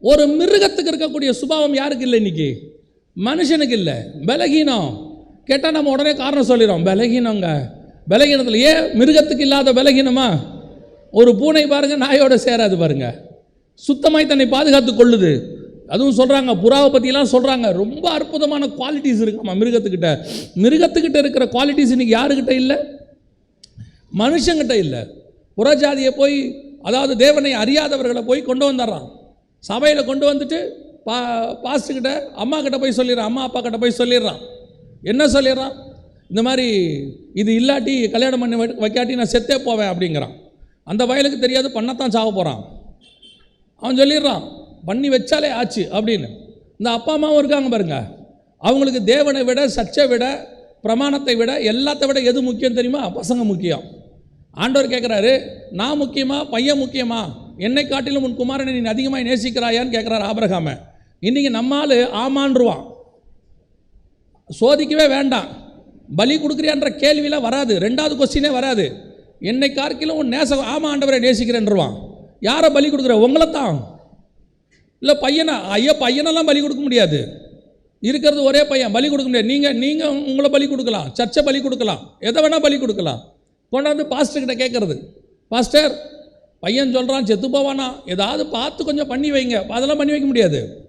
ஒரு மிருகத்துக்கு இருக்கக்கூடிய சுபாவம் யாருக்கு இல்லை இன்னைக்கு? மனுஷனுக்கு இல்லை. பலகீனம். கேட்டால் நம்ம உடனே காரணம் சொல்லிடுறோம். பலகீனங்க. பலகீனத்தில் ஏன் மிருகத்துக்கு இல்லாத பலகீனமா? ஒரு பூனை பாருங்க நாயோட சேராது பாருங்க. சுத்தமாய் தன்னை பாதுகாத்து கொள்ளுது. அதுவும் சொல்கிறாங்க புறாவை பற்றிலாம் சொல்கிறாங்க ரொம்ப அற்புதமான குவாலிட்டிஸ் இருக்குமா மிருகத்துக்கிட்ட. மிருகத்துக்கிட்ட இருக்கிற குவாலிட்டிஸ் இன்னைக்கு யாருக்கிட்ட இல்லை? மனுஷங்கிட்ட இல்லை. புறஜாதியை போய் அதாவது தேவனை அறியாதவர்களை போய் கொண்டு வந்துடுறான். சபையில் கொண்டு வந்துட்டு பா பாஸ்ட்டுக்கிட்ட அம்மா கிட்ட போய் சொல்லிடுறான். அம்மா அப்பா கிட்ட போய் சொல்லிடுறான். என்ன சொல்லிடுறான்? இந்த மாதிரி இது இல்லாட்டி கல்யாணம் பண்ணி வை- வைக்காட்டி நான் செத்தே போவேன் அப்படிங்கிறான். அந்த வயலுக்கு தெரியாது பண்ணத்தான் சாக போகிறான் அவன் சொல்லிடுறான் பண்ணி வச்சாலே ஆச்சு அப்படின்னு. இந்த அப்பா அம்மாவும் இருக்காங்க பாருங்க. அவங்களுக்கு தேவனை விட சச்சை விட பிரமாணத்தை விட எல்லாத்தை விட எது முக்கியம் தெரியுமா? பசங்க முக்கியம். ஆண்டவர் கேட்குறாரு நான் முக்கியமா? பையன் முக்கியமா? என்னை காட்டிலும் உன் குமாரனை நீ அதிகமாக நேசிக்கிறாயான்னு கேட்குறாரு ஆபரகாம. இன்னைக்கு நம்மால் ஆமான்றுவான். சோதிக்கவே வேண்டாம். பலி கொடுக்குறியான்ற கேள்வியெலாம் வராது. ரெண்டாவது கொஸ்டினே வராது. என்னை காட்டிலும் உன் நேச ஆமா ஆண்டவரை நேசிக்கிறேன்ருவான் யாரை பலி கொடுக்குற? உங்களை தான் இல்லை பையனா? ஐயோ பையனெல்லாம் பலி கொடுக்க முடியாது. இருக்கிறது ஒரே பையன். பலி கொடுக்க முடியாது. நீங்கள் நீங்கள் உங்களை பலி கொடுக்கலாம். சர்ச்சை பலி கொடுக்கலாம். எதை வேணால் பலி கொடுக்கலாம். கொண்டாந்து பாஸ்டர்கிட்ட கேட்குறது. பாஸ்டர் பையன் சொல்கிறான் செத்து போவானா? ஏதாவது பார்த்து கொஞ்சம் பண்ணி வைங்க. அதெல்லாம் பண்ணி வைக்க முடியாது.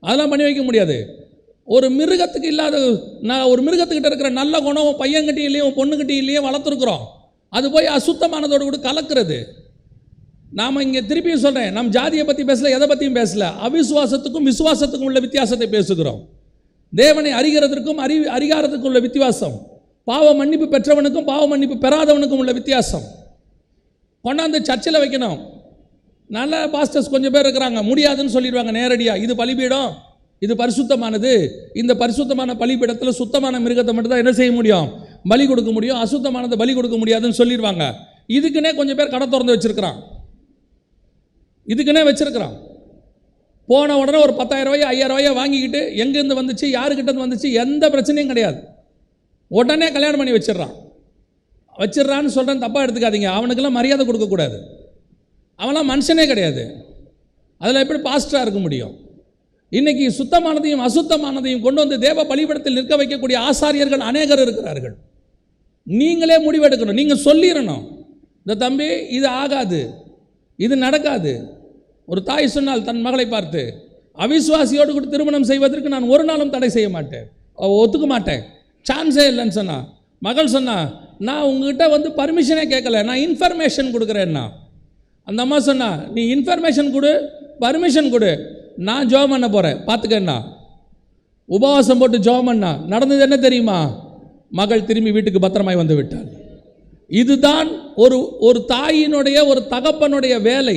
அதெல்லாம் பண்ணி வைக்க முடியாது. ஒரு மிருகத்துக்கு இல்லாத நான் ஒரு மிருகத்துக்கிட்ட இருக்கிற நல்ல குணம் உன் பையன்கிட்டயும் உன் பொண்ணுக்கிட்டையும் வளர்த்துருக்குறோம். அது போய் அசுத்தமானதோடு கூட கலக்கிறது. நாம் இங்கே திருப்பியும் சொல்கிறேன் நம் ஜாதியை பற்றி பேசல எதை பற்றியும் பேசல. அவிசுவாசத்துக்கும் விசுவாசத்துக்கும் உள்ள வித்தியாசத்தை பேசுகிறோம். தேவனை அறிகிறதற்கும் அறி அறிகாரத்துக்கும் உள்ள வித்தியாசம். பாவ மன்னிப்பு பெற்றவனுக்கும் பாவ மன்னிப்பு பெறாதவனுக்கும் உள்ள வித்தியாசம். கொண்டாந்து சர்ச்சில் வைக்கணும். நல்ல பாஸ்டர்ஸ் கொஞ்சம் பேர் இருக்கிறாங்க. முடியாதுன்னு சொல்லிடுவாங்க நேரடியாக இது பலிபீடம். இது பரிசுத்தமானது. இந்த பரிசுத்தமான பலிபீடத்தில் சுத்தமான மிருகத்தை மட்டும் தான் என்ன செய்ய முடியும்? பலி கொடுக்க முடியும். அசுத்தமானதை பலி கொடுக்க முடியாதுன்னு சொல்லிடுவாங்க. இதுக்குன்னே கொஞ்சம் பேர் கடை திறந்து வச்சிருக்கிறான். இதுக்குன்னே வச்சிருக்கிறான். போன உடனே ஒரு பத்தாயிரம் ரூபாய் ஐயாயிரம் ரூபாயை வாங்கிக்கிட்டு எங்கேருந்து வந்துச்சு யாருக்கிட்டேருந்து வந்துச்சு எந்த பிரச்சனையும் கிடையாது. உடனே கல்யாணம் பண்ணி வச்சிடுறான். வச்சிடுறான்னு சொல்கிறேன் தப்பாக எடுத்துக்காதீங்க. அவனுக்கெல்லாம் மரியாதை கொடுக்கக்கூடாது. அவன்லாம் மனுஷனே கிடையாது. அதில் எப்படி பாஸ்டராக இருக்க முடியும்? இன்னைக்கு சுத்தமானதையும் அசுத்தமானதையும் கொண்டு வந்து தேவ பலிபடத்தில் நிற்க வைக்கக்கூடிய ஆசாரியர்கள் அநேகர் இருக்கிறார்கள். நீங்களே முடிவெடுக்கணும். நீங்கள் சொல்லிடணும். இந்த தம்பி இது ஆகாது. இது நடக்காது. ஒரு தாய் சொன்னால் தன் மகளை பார்த்து அவிசுவாசியோடு கூட திருமணம் செய்வதற்கு நான் ஒரு நாளும் தடை செய்ய மாட்டேன். ஒத்துக்க மாட்டேன். சான்ஸே இல்லைன்னு சொன்னா மகள் சொன்னா நான் உங்ககிட்ட வந்து பர்மிஷனே கேட்கல. நான் இன்ஃபர்மேஷன் கொடுக்குறேன்னா. அந்த அம்மா சொன்னா நீ இன்ஃபர்மேஷன் கொடு பர்மிஷன் கொடு. நான் ஜோம் பண்ண போகிறேன் பார்த்துக்கண்ணா. உபவாசம் போட்டு ஜோம் பண்ணா நடந்தது என்ன தெரியுமா? மகள் திரும்பி வீட்டுக்கு பத்திரமாய் வந்து விட்டாள். இதுதான் ஒரு ஒரு தாயினுடைய ஒரு தகப்பனுடைய வேலை.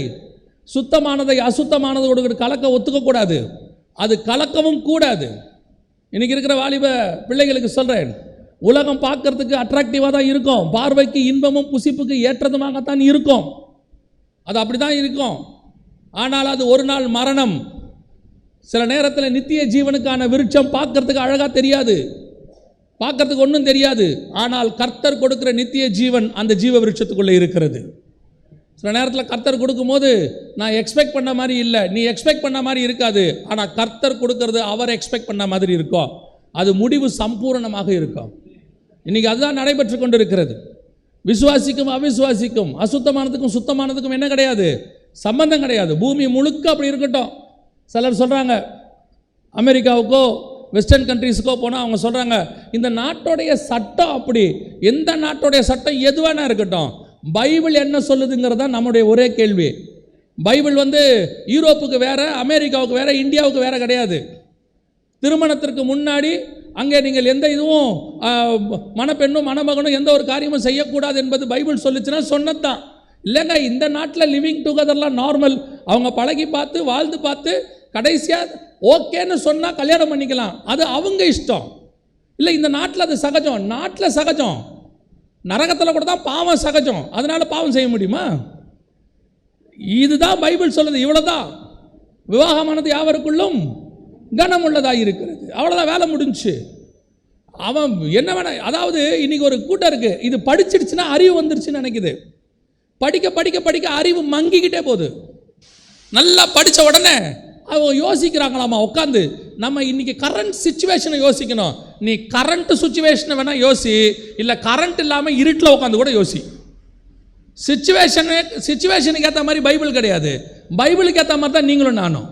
சுத்தமானதை அசுத்தமானதோடு கலக்க ஒத்துக்கக்கூடாது அது கலக்கவும் கூடாது. இன்னைக்கு இருக்கிற வாலிப பிள்ளைகளுக்கு சொல்கிறேன் உலகம் பார்க்கறதுக்கு அட்ராக்டிவாக தான் இருக்கும். பார்வைக்கு இன்பமும் புசிப்புக்கு ஏற்றதுமாகத்தான் இருக்கும். அது அப்படி தான் இருக்கும். ஆனால் அது ஒரு நாள் மரணம். சில நேரத்தில் நித்திய ஜீவனுக்கான விருட்சம் பார்க்கறதுக்கு அழகாக தெரியாது. பார்க்கறதுக்கு ஒன்றும் தெரியாது. ஆனால் கர்த்தர் கொடுக்குற நித்திய ஜீவன் அந்த ஜீவ விருட்சத்துக்குள்ளே இருக்கிறது. சில நேரத்தில் கர்த்தர் கொடுக்கும்போது நான் எக்ஸ்பெக்ட் பண்ண மாதிரி இல்லை. நீ எக்ஸ்பெக்ட் பண்ண மாதிரி இருக்காது. ஆனால் கர்த்தர் கொடுக்கறது அவர் எக்ஸ்பெக்ட் பண்ண மாதிரி இருக்கும். அது முடிவு சம்பூரணமாக இருக்கும். இன்னைக்கு அதுதான் நடைபெற்று கொண்டு இருக்கிறது விசுவாசிக்கும் அவிசுவாசிக்கும் அசுத்தமானதுக்கும் சுத்தமானதுக்கும் என்ன கிடையாது? சம்பந்தம் கிடையாது. பூமி முழுக்க அப்படி இருக்கட்டும். சிலர் சொல்கிறாங்க அமெரிக்காவுக்கோ வெஸ்டர்ன் கண்ட்ரீஸுக்கோ போனால் அவங்க சொல்கிறாங்க இந்த நாட்டோடைய சட்டம் அப்படி எந்த நாட்டோடைய சட்டம் எது வேணா இருக்கட்டும் பைபிள் என்ன சொல்லுதுங்கிறது தான் நம்முடைய ஒரே கேள்வி. பைபிள் வந்து யூரோப்புக்கு வேற அமெரிக்காவுக்கு வேற இந்தியாவுக்கு வேற கிடையாது. திருமணத்திற்கு முன்னாடி அங்கே நீங்கள் எந்த இதுவும் மணப்பெண்ணும் மணமகனும் எந்த ஒரு காரியமும் செய்யக்கூடாது என்பது பைபிள் சொல்லுச்சுன்னா சொன்னதான் இல்லைங்க இந்த நாட்டில் லிவிங் டுகெதர்லாம் நார்மல் அவங்க பழகி பார்த்து வாழ்ந்து பார்த்து கடைசியாக ஓகேன்னு சொன்னால் கல்யாணம் பண்ணிக்கலாம். அது அவங்க இஷ்டம். இல்லை இந்த நாட்டில் அது சகஜம். நாட்டில் சகஜம். நரகத்தில் கூட தான் பாவம் சகஜம். அதனால் பாவம் செய்ய முடியுமா? இதுதான் பைபிள் சொல்லுது. இவ்வளோதான் விவாகமானது யாவருக்குள்ளும் கனமுள்ளதாக இருக்கிறது. அவ்வளோதான் வேலை முடிஞ்சுச்சு அவன் என்ன வேணா அதாவது இன்னைக்கு ஒரு கூட்டம் இருக்கு. இது படிச்சிருச்சுன்னா அறிவு வந்துருச்சுன்னு நினைக்குது. படிக்க படிக்க படிக்க அறிவு மங்கிக்கிட்டே போகுது. நல்லா படித்த உடனே அவன் யோசிக்கிறாங்களாமா உட்காந்து நம்ம இன்னைக்கு கரண்ட் சுச்சுவேஷனை யோசிக்கணும். நீ கரண்ட் சுச்சுவேஷனை வேணால் யோசி இல்லை கரண்ட் இல்லாமல் இருட்டில் உட்காந்து கூட யோசி. சுச்சுவேஷனு சுச்சுவேஷனுக்கு ஏற்ற மாதிரி பைபிள் கிடையாது. பைபிளுக்கு ஏற்ற மாதிரி தான் நீங்களும் நானும்.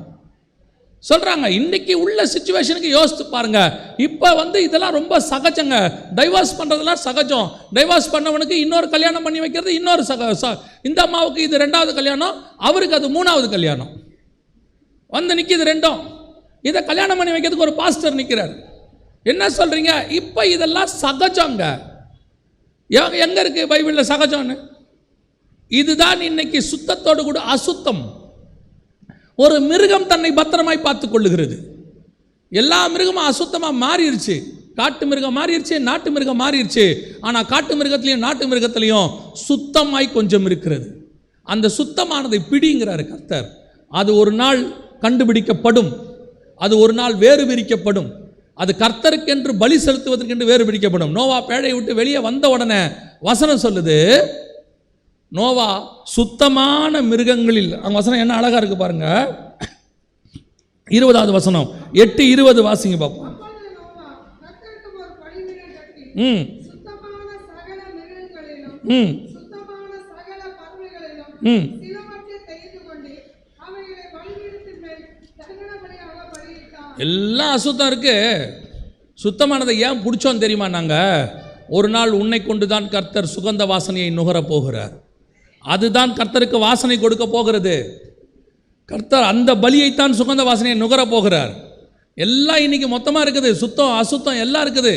சொல்கிறாங்க இன்னைக்கு உள்ள சுச்சுவேஷனுக்கு யோசித்து பாருங்க. இப்போ வந்து இதெல்லாம் ரொம்ப சகஜங்க. டைவர்ஸ் பண்ணுறதெல்லாம் சகஜம். டைவர்ஸ் பண்ணவனுக்கு இன்னொரு கல்யாணம் பண்ணி வைக்கிறது இன்னொரு சக ச- இந்த அம்மாவுக்கு இது ரெண்டாவது கல்யாணம் அவருக்கு அது மூணாவது கல்யாணம். வந்து நிற்கிது ரெண்டும். இதை கல்யாணம் பண்ணி வைக்கிறதுக்கு ஒரு பாஸ்டர் நிற்கிறார் என்ன சொல்கிறீங்க இப்போ இதெல்லாம் சகஜங்க. எ- எங்க இருக்கு பைபிளில் சகஜம்னு? இதுதான் இன்னைக்கு சுத்தத்தோடு கூட அசுத்தம். ஒரு மிருகம் தன்னை பத்திரமாய் பார்த்து கொள்ளுகிறது எல்லா மிருகமும் அசுத்தமாக மாறிடுச்சு காட்டு மிருகம் மாறிடுச்சு நாட்டு மிருகம் மாறிடுச்சு ஆனால் காட்டு மிருகத்திலையும் நாட்டு மிருகத்திலையும் சுத்தமாய் கொஞ்சம் இருக்கிறது. அந்த சுத்தமானதை பிடிங்கிறார் கர்த்தர். அது ஒரு நாள் கண்டுபிடிக்கப்படும். அது ஒரு நாள் வேறு பிரிக்கப்படும் அது கர்த்தருக்கென்று பலி செலுத்துவதற்கென்று வேறு பிடிக்கப்படும் நோவா பேழையை விட்டு வெளியே வந்த உடனே வசனம் சொல்லுது நோவா சுத்தமான மிருகங்களில் அந்த வசனம் என்ன அழகா இருக்கு பாருங்க. இருபதாவது வசனம். எட்டு இருபது வாசிங்க பார்ப்போம் ம். ம். ம். எல்லாம் அசுத்தம் இருக்கு. சுத்தமானதை ஏன் பிடிச்சோம் தெரியுமா நாங்கள் ஒரு நாள் உன்னை கொண்டு தான் கர்த்தர் சுகந்த வாசனையை நுகரப் போகிறார். அதுதான் கர்த்தருக்கு வாசனை கொடுக்க போகிறது. கர்த்தர் அந்த பலியைத்தான் சுகந்த வாசனையை நுகர போகிறார். எல்லாம் இன்னைக்கு மொத்தமாக இருக்குது. சுத்தம் அசுத்தம் எல்லாம் இருக்குது.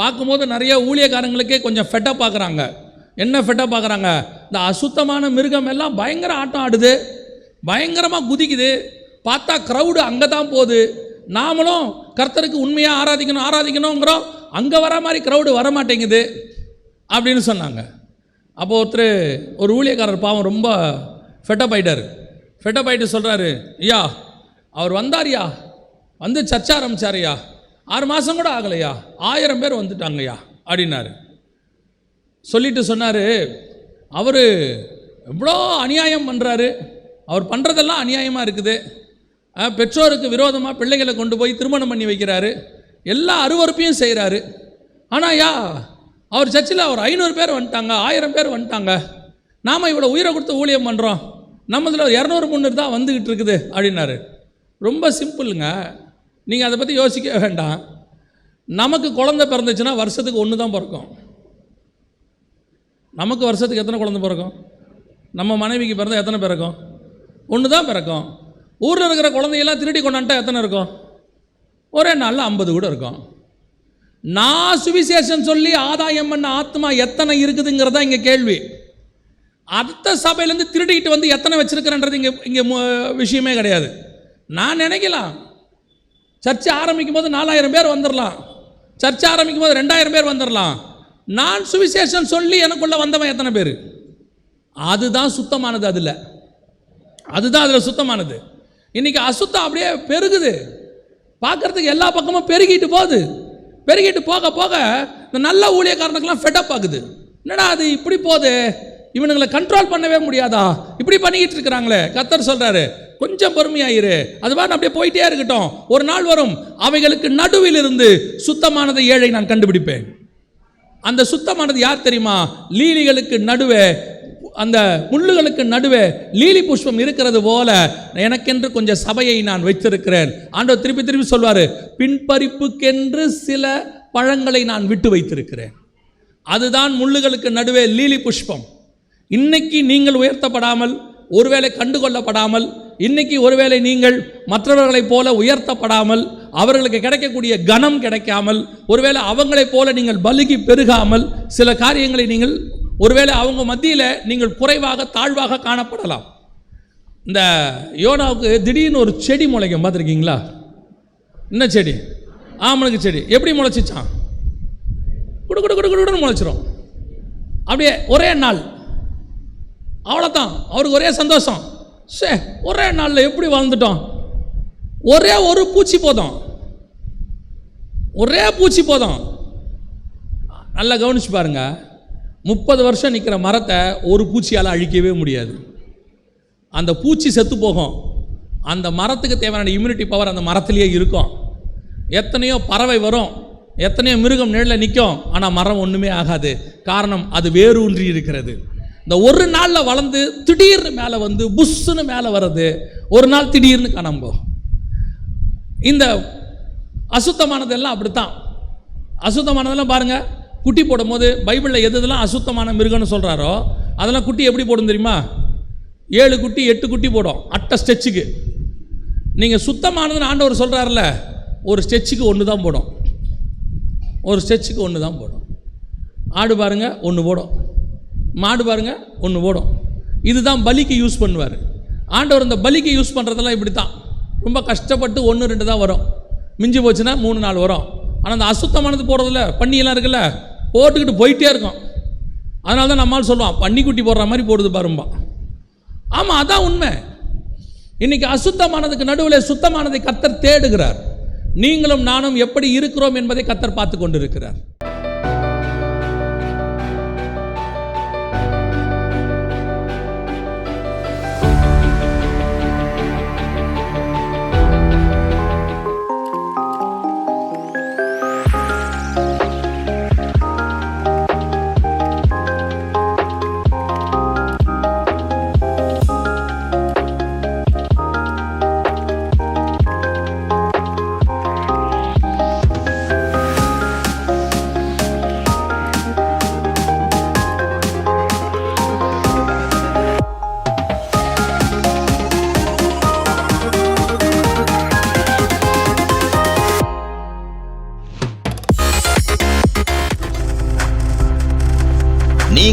பார்க்கும்போது நிறைய ஊழியக்காரங்களுக்கே கொஞ்சம் ஃபெட்டாக பார்க்குறாங்க என்ன ஃபெட்டாக பார்க்குறாங்க இந்த அசுத்தமான மிருகம் எல்லாம் பயங்கர ஆட்டம் ஆடுது. பயங்கரமாக குதிக்குது. பார்த்தா க்ரௌடு அங்கே தான் போகுது. நாமளும் கர்த்தருக்கு உண்மையாக ஆராதிக்கணும் ஆராதிக்கணுங்கிறோம். அங்கே வர மாதிரி க்ரௌடு வர மாட்டேங்குது அப்படின்னு சொன்னாங்க. அப்போ ஒருத்தர் ஒரு ஊழியக்காரர் பாவம் ரொம்ப ஃபெட்டப் ஆயிட்டார். ஃபெட்டப் ஆயிட்டு சொல்கிறாரு ஐயா அவர் வந்தார்யா வந்து சர்ச்ச ஆரம்பிச்சாருயா ஆறு மாதம் கூட ஆகலையா ஆயிரம் பேர் வந்துட்டாங்கய்யா அப்படின்னாரு. சொல்லிட்டு சொன்னார் அவர் எவ்வளோ அநியாயம் பண்ணுறாரு அவர் பண்ணுறதெல்லாம் அநியாயமாக இருக்குது. பெற்றோருக்கு விரோதமாக பிள்ளைகளை கொண்டு போய் திருமணம் பண்ணி வைக்கிறாரு எல்லா அருவருப்பையும் செய்கிறாரு ஆனால் யா அவர் சர்ச்சில் அவர் ஐநூறு பேர் வந்துட்டாங்க ஆயிரம் பேர் வந்துட்டாங்க. நாம் இவ்வளோ உயிரை கொடுத்து ஊழியம் பண்ணுறோம் நம்மதில் இரநூறு முந்நூறு தான் வந்துக்கிட்டு இருக்குது அப்படின்னாரு. ரொம்ப சிம்பிளுங்க. நீங்கள் அதை பற்றி யோசிக்க வேண்டாம். நமக்கு குழந்த பிறந்துச்சுன்னா வருஷத்துக்கு ஒன்று தான் பிறக்கும். நமக்கு வருஷத்துக்கு எத்தனை குழந்தை பிறக்கும்? நம்ம மனைவிக்கு பிறந்த எத்தனை பிறக்கும்? ஒன்று தான் பிறக்கும். ஊரில் இருக்கிற குழந்தையெல்லாம் திருடி கொண்டான்ட்டா எத்தனை இருக்கும்? ஒரே நாளில் ஐம்பது கூட இருக்கும். நான் சுவிசேஷம் சொல்லி ஆதாயம் பண்ண ஆத்மா எத்தனை இருக்குதுங்கிறதா இங்கே கேள்வி. அடுத்த சபையிலேருந்து திருடிக்கிட்டு வந்து எத்தனை வச்சிருக்கிறேன்றது இங்கே இங்கே விஷயமே கிடையாது. நான் நினைக்கலாம். சர்ச்சை ஆரம்பிக்கும் போது நாலாயிரம் பேர் வந்துடலாம் சர்ச்சை ஆரம்பிக்கும் போது ரெண்டாயிரம் பேர் வந்துடலாம் நான் சுவிசேஷம் சொல்லி எனக்குள்ள வந்தவன் எத்தனை பேர்? அதுதான் சுத்தமானது அதில். அதுதான் அதில் சுத்தமானது. இன்னைக்கு அசுத்தம் அப்படியே பெருகுது. பார்க்கறதுக்கு எல்லா பக்கமும் பெருகிட்டு போகுது. பெருகிட்டு போக போக இந்த நல்ல ஊழியக்காரனுக்கெல்லாம் ஃபெட்டப் ஆகுது. என்னடா அது இப்படி போகுது இவனுங்களை கண்ட்ரோல் பண்ணவே முடியாதா? இப்படி பண்ணிக்கிட்டு இருக்கிறாங்களே. கத்தர் சொல்கிறாரு கொஞ்சம் பொறுமையாயிரு. அது மாதிரி அப்படியே போயிட்டே இருக்கட்டும். ஒரு நாள் வரும் அவைகளுக்கு நடுவில் இருந்து சுத்தமானதை ஏழை நான் கண்டுபிடிப்பேன். அந்த சுத்தமானது யார் தெரியுமா? லீலிகளுக்கு நடுவே அந்த முள்ளுகளுக்கு நடுவே லீலி புஷ்பம் இருக்கிறது போல எனக்கென்று கொஞ்சம் சபையை நான் வைத்திருக்கிறேன். ஆண்டவர் திருப்பி திருப்பி சொல்வார் பின்பறிப்புக்கென்று சில பழங்களை நான் விட்டு வைத்திருக்கிறேன். அதுதான் முள்ளுகளுக்கு நடுவே லீலி புஷ்பம். இன்னைக்கு நீங்கள் உயர்த்தப்படாமல் ஒருவேளை கண்டுகொள்ளப்படாமல் இன்னைக்கு ஒருவேளை நீங்கள் மற்றவர்களைப் போல உயர்த்தப்படாமல் அவர்களுக்கு கிடைக்கக்கூடிய கனம் கிடைக்காமல் ஒருவேளை அவங்களைப் போல நீங்கள் பலுகி பெருகாமல் சில காரியங்களை நீங்கள் ஒருவேளை அவங்க மத்தியில் நீங்கள் குறைவாக தாழ்வாக காணப்படலாம். இந்த யோனாவுக்கு திடீர்னு ஒரு செடி முளைக்கும் பார்த்துருக்கீங்களா? என்ன செடி? ஆமனுக்கு செடி. எப்படி முளைச்சிச்சான் குடு குடு குடு குடுன்னு முளைச்சிரும். அப்படியே ஒரே நாள். அவ்வளோதான் அவருக்கு ஒரே சந்தோஷம். சே ஒரே நாளில் எப்படி வாழ்ந்துட்டோம்? ஒரே ஒரு பூச்சி போதும். ஒரே பூச்சி போதும். நல்லா கவனிச்சு பாருங்கள் முப்பது வருஷம் நிற்கிற மரத்தை ஒரு பூச்சியால் அழிக்கவே முடியாது. அந்த பூச்சி செத்து போகும். அந்த மரத்துக்கு தேவையான இம்யூனிட்டி பவர் அந்த மரத்துலேயே இருக்கும். எத்தனையோ பறவை வரும். எத்தனையோ மிருகம் நிழலில் நிற்கும் ஆனால் மரம் ஒன்றுமே ஆகாது. காரணம் அது வேரூன்றி இருக்கிறது. இந்த ஒரு நாளில் வளர்ந்து திடீர்னு மேலே வந்து புஷ்ஷுன்னு மேலே வர்றது ஒரு நாள் திடீர்னு காணாம போகும். இந்த அசுத்தமானதெல்லாம் அப்படித்தான். அசுத்தமானதெல்லாம் பாருங்கள் குட்டி போடும்போது பைபிளில் எது எதெல்லாம் அசுத்தமான மிருகம்னு சொல்கிறாரோ அதெல்லாம் குட்டி எப்படி போடும் தெரியுமா? ஏழு குட்டி எட்டு குட்டி போடும் அட்டை ஸ்டெச்சுக்கு. நீங்கள் சுத்தமானதுன்னு ஆண்டவர் சொல்கிறாருல ஒரு ஸ்டெச்சுக்கு ஒன்று தான் போடும். ஒரு ஸ்டெச்சுக்கு ஒன்று தான் போடும். ஆடு பாருங்கள் ஒன்று போடும். மாடு பாருங்கள் ஒன்று போடும். இதுதான் பலிக்கு யூஸ் பண்ணுவார். ஆண்டவர் இந்த பலிக்கு யூஸ் பண்ணுறதெல்லாம் இப்படி தான் ரொம்ப கஷ்டப்பட்டு ஒன்று ரெண்டு தான் வரும். மிஞ்சி போச்சுன்னா மூணு நாள் வரும். ஆனால் அந்த அசுத்தமானது போடுறதில்ல பண்ணியெல்லாம் இருக்குல்ல? போட்டுக்கிட்டு போயிட்டே இருக்கும். அதனால தான் நம்மால் சொல்லுவான் பன்னிக்குட்டி போடுற மாதிரி போடுது பாரும்பா. ஆமாம் அதான் உண்மை. இன்னைக்கு அசுத்தமானதுக்கு நடுவில் சுத்தமானதை கத்தர் தேடுகிறார். நீங்களும் நானும் எப்படி இருக்கிறோம் என்பதை கத்தர் பார்த்து கொண்டிருக்கிறார்.